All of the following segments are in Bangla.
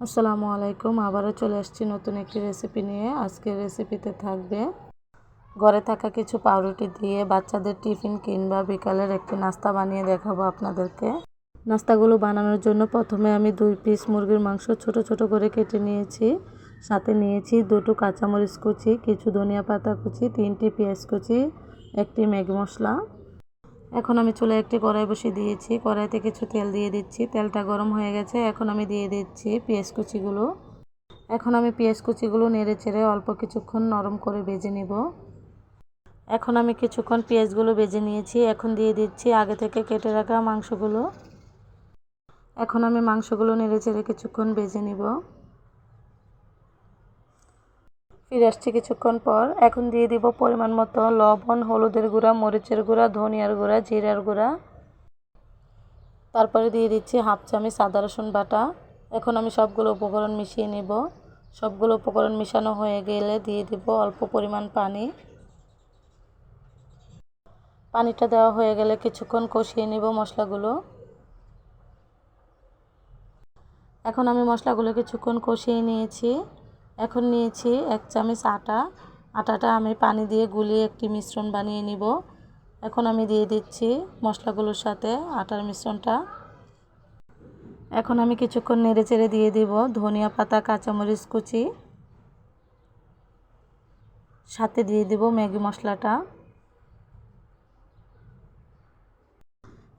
আসসালামু আলাইকুম, আবারও চলে আসছি নতুন একটি রেসিপি নিয়ে। আজকের রেসিপিতে থাকবে ঘরে থাকা কিছু পাউরুটি দিয়ে বাচ্চাদের টিফিন কিংবা বিকালের একটি নাস্তা বানিয়ে দেখাবো আপনাদেরকে। নাস্তাগুলো বানানোর জন্য প্রথমে আমি দুই পিস মুরগির মাংস ছোট ছোট করে কেটে নিয়েছি। সাথে নিয়েছি দুটো কাঁচামরিচ কুচি, কিছু ধনিয়া পাতা কুচি, তিনটি পেঁয়াজ কুচি, একটি ম্যাগি মশলা। এখন আমি চুলে একটি কড়াই বসিয়ে দিয়েছি। কড়াইতে কিছু তেল দিয়ে দিচ্ছি। তেলটা গরম হয়ে গেছে। এখন আমি দিয়ে দিচ্ছি পেঁয়াজ কুচিগুলো। এখন আমি পেঁয়াজ কুচিগুলো নেড়ে চেড়ে অল্প কিছুক্ষণ নরম করে ভেজে নিব। এখন আমি কিছুক্ষণ পেঁয়াজগুলো ভেজে নিয়েছি। এখন দিয়ে দিচ্ছি আগে থেকে কেটে রাখা মাংসগুলো। এখন আমি মাংসগুলো নেড়ে চেড়ে কিছুক্ষণ ভেজে নিব। ফিরে আসছি কিছুক্ষণ পর। এখন দিয়ে দিব পরিমাণ মতো লবণ, হলুদের গুঁড়া, মরিচের গুঁড়া, ধনিয়ার গুঁড়া, জিরার গুঁড়া। তারপরে দিয়ে দিচ্ছি হাফ চামচ আদা রসুন বাটা। এখন আমি সবগুলো উপকরণ মিশিয়ে নেব। সবগুলো উপকরণ মিশানো হয়ে গেলে দিয়ে দিব অল্প পরিমাণ পানি। পানিটা দেওয়া হয়ে গেলে কিছুক্ষণ কষিয়ে নেব মশলাগুলো। এখন আমি মশলাগুলো কিছুক্ষণ কষিয়ে নিয়েছি। এখন নিয়েছি এক চামচ আটা। আটাটা আমি পানি দিয়ে গুলিয়ে একটি মিশ্রণ বানিয়ে নিব। এখন আমি দিয়ে দিচ্ছি মশলাগুলোর সাথে আটার মিশ্রণটা। এখন আমি কিছুক্ষণ নেড়ে চেড়ে দিয়ে দিব ধনিয়া পাতা, কাঁচামরিচ কুচি। সাথে দিয়ে দিব ম্যাগি মশলাটা।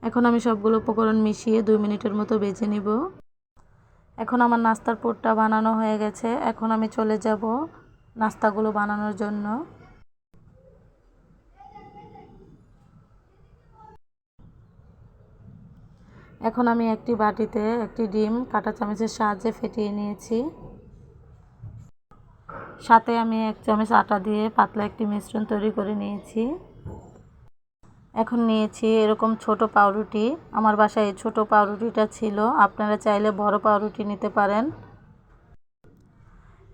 এখন আমি সবগুলো উপকরণ মিশিয়ে দুই মিনিটের মতো বেজে নিব। এখন আমার নাস্তার পুরটা বানানো হয়ে গেছে। এখন আমি চলে যাব নাস্তাগুলো বানানোর জন্য। এখন আমি একটি বাটিতে একটি ডিম কাটা চামচের সাহায্যে ফেটিয়ে নিয়েছি। সাথে আমি এক চামচ আটা দিয়ে পাতলা একটি মিশ্রণ তৈরি করে নিয়েছি। এখন নিয়েছি এরকম ছোট পাউরুটি। আমার বাসায় এই ছোটো পাউরুটিটা ছিল। আপনারা চাইলে বড় পাউরুটি নিতে পারেন।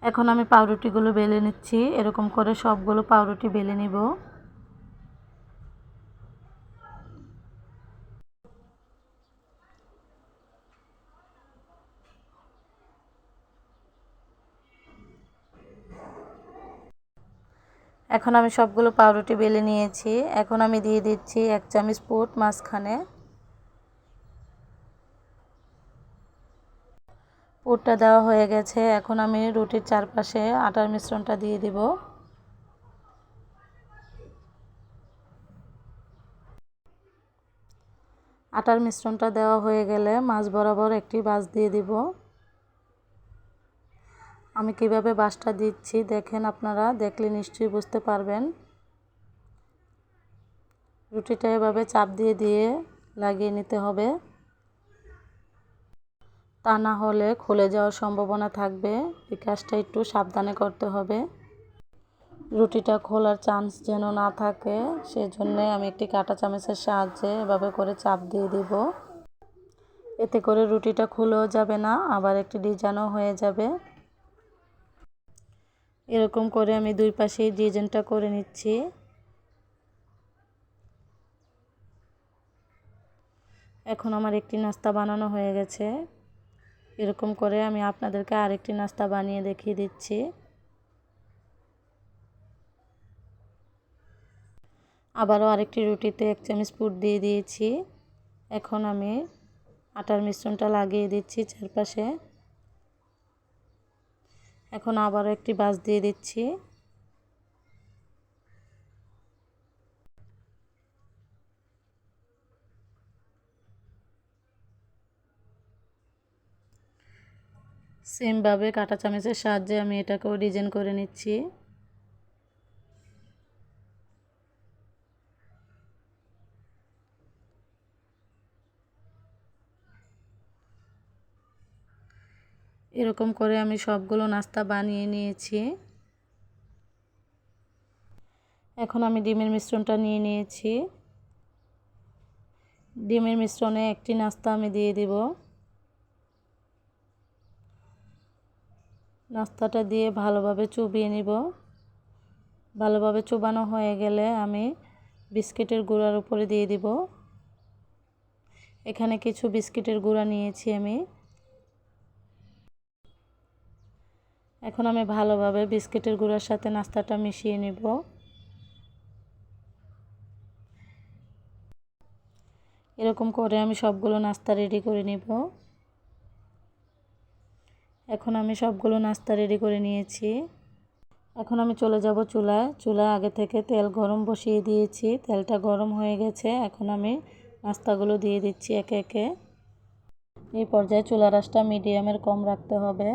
এখন আমি পাউরুটিগুলো বেলে নিচ্ছি। এরকম করে সবগুলো পাউরুটি বেলে নিব। এখন আমি সবগুলো পাউরুটি বেলে নিয়েছি। এখন আমি দিয়ে দিচ্ছি এক চামচ পুট মাঝখানে। পুরটা দেওয়া হয়ে গেছে। এখন আমি রুটির চারপাশে আটার মিশ্রণটা দিয়ে দিব। আটার মিশ্রণটা দেওয়া হয়ে গেলে মাছ বরাবর একটি বাস দিয়ে দিব। আমি কীভাবে বাসটা দিচ্ছি দেখেন আপনারা, দেখলে নিশ্চয়ই বুঝতে পারবেন। রুটিটা এভাবে চাপ দিয়ে দিয়ে লাগিয়ে নিতে হবে। তা না হলে খুলে যাওয়ার সম্ভাবনা থাকবে। এই কাজটা একটু সাবধানে করতে হবে। রুটিটা খোলার চান্স যেন না থাকে, সেজন্যে আমি একটি কাটা চামচের সাহায্যে এভাবে করে চাপ দিয়ে দিব। এতে করে রুটিটা খুলেও যাবে না, আবার একটি ডিজাইনও হয়ে যাবে। এরকম করে আমি দুই পাশেই ডিজাইনটা করে নিচ্ছি। এখন আমার একটি নাস্তা বানানো হয়ে গেছে। এরকম করে আমি আপনাদেরকে আরেকটি নাস্তা বানিয়ে দেখিয়ে দিচ্ছি। আবারও আরেকটি রুটিতে এক চামচ পুর দিয়ে দিয়েছি। এখন আমি আটার মিশ্রণটা লাগিয়ে দিচ্ছি চারপাশে। এখন আবারও একটি বাস দিয়ে দিচ্ছি। সেমভাবে কাটা চামচের সাহায্যে আমি এটাকেও ডিজাইন করে নিচ্ছি। এরকম করে আমি সবগুলো নাস্তা বানিয়ে নিয়েছি। এখন আমি ডিমের মিশ্রণটা নিয়ে নিয়েছি। ডিমের মিশ্রণে একটি নাস্তা আমি দিয়ে দিব। নাস্তাটা দিয়ে ভালোভাবে চুবিয়ে নিব। ভালোভাবে চুবানো হয়ে গেলে আমি বিস্কিটের গুঁড়ার উপরে দিয়ে দিব। এখানে কিছু বিস্কিটের গুঁড়া নিয়েছি আমি। এখন আমি ভালোভাবে বিস্কিটের গুঁড়ার সাথে নাস্তাটা মিশিয়ে নেব। এরকম করে আমি সবগুলো নাস্তা রেডি করে নেব। এখন আমি সবগুলো নাস্তা রেডি করে নিয়েছি। এখন আমি চলে যাব চুলায়। চুলায় আগে থেকে তেল গরম বসিয়ে দিয়েছি। তেলটা গরম হয়ে গেছে। এখন আমি নাস্তাগুলো দিয়ে দিচ্ছি একে একে। এই পর্যায়ে চুলা রাসটা মিডিয়ামের কম রাখতে হবে।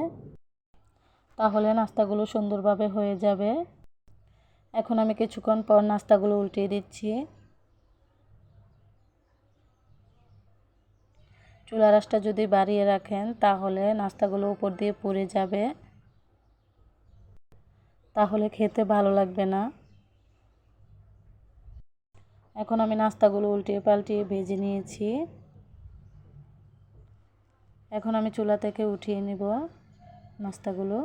তাহলে নাস্তাগুলো সুন্দরভাবে হয়ে যাবে। এখন আমি কিছুক্ষণ পর নাস্তাগুলো উল্টিয়ে দিচ্ছি। চুলা রাসটা যদি বাড়িয়ে রাখেন, তাহলে নাস্তাগুলো উপর দিয়ে পুড়ে যাবে। তাহলে খেতে ভালো লাগবে না। এখন আমি নাস্তাগুলো উল্টিয়ে পাল্টিয়ে ভেজে নিয়েছি। এখন আমি চুলা থেকে উঠিয়ে নিব নাস্তাগুলো।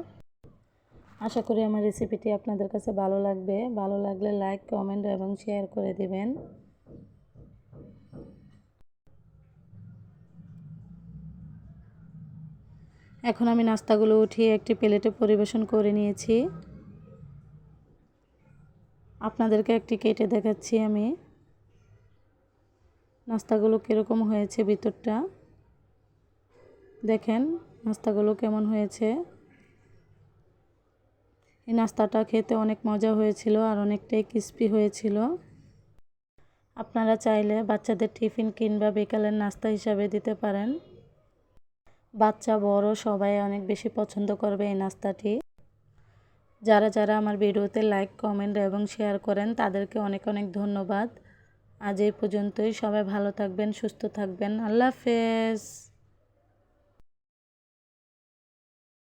আশা করি আমার রেসিপিটি আপনাদের কাছে ভালো লাগবে। ভালো লাগলে লাইক কমেন্ট এবং শেয়ার করে দেবেন। এখন আমি নাস্তাগুলো উঠিয়ে একটি প্লেটে পরিবেশন করে নিয়েছি। আপনাদেরকে একটি কেটে দেখাচ্ছি আমি। নাস্তাগুলো কীরকম হয়েছে ভিতরটা? দেখেন, নাস্তাগুলো কেমন হয়েছে। এই নাস্তাটা খেতে অনেক মজা হয়েছিল আর অনেকটাই ক্রিস্পি হয়েছিল। আপনারা চাইলে বাচ্চাদের টিফিন কিংবা বিকালের নাস্তা হিসাবে দিতে পারেন। বাচ্চা, বড়, সবাই অনেক বেশি পছন্দ করবে এই নাস্তাটি। যারা যারা আমার ভিডিওতে লাইক কমেন্ট এবং শেয়ার করেন, তাদেরকে অনেক অনেক ধন্যবাদ। আজ এই পর্যন্তই। সবাই ভালো থাকবেন, সুস্থ থাকবেন। আল্লাহ হাফেজ।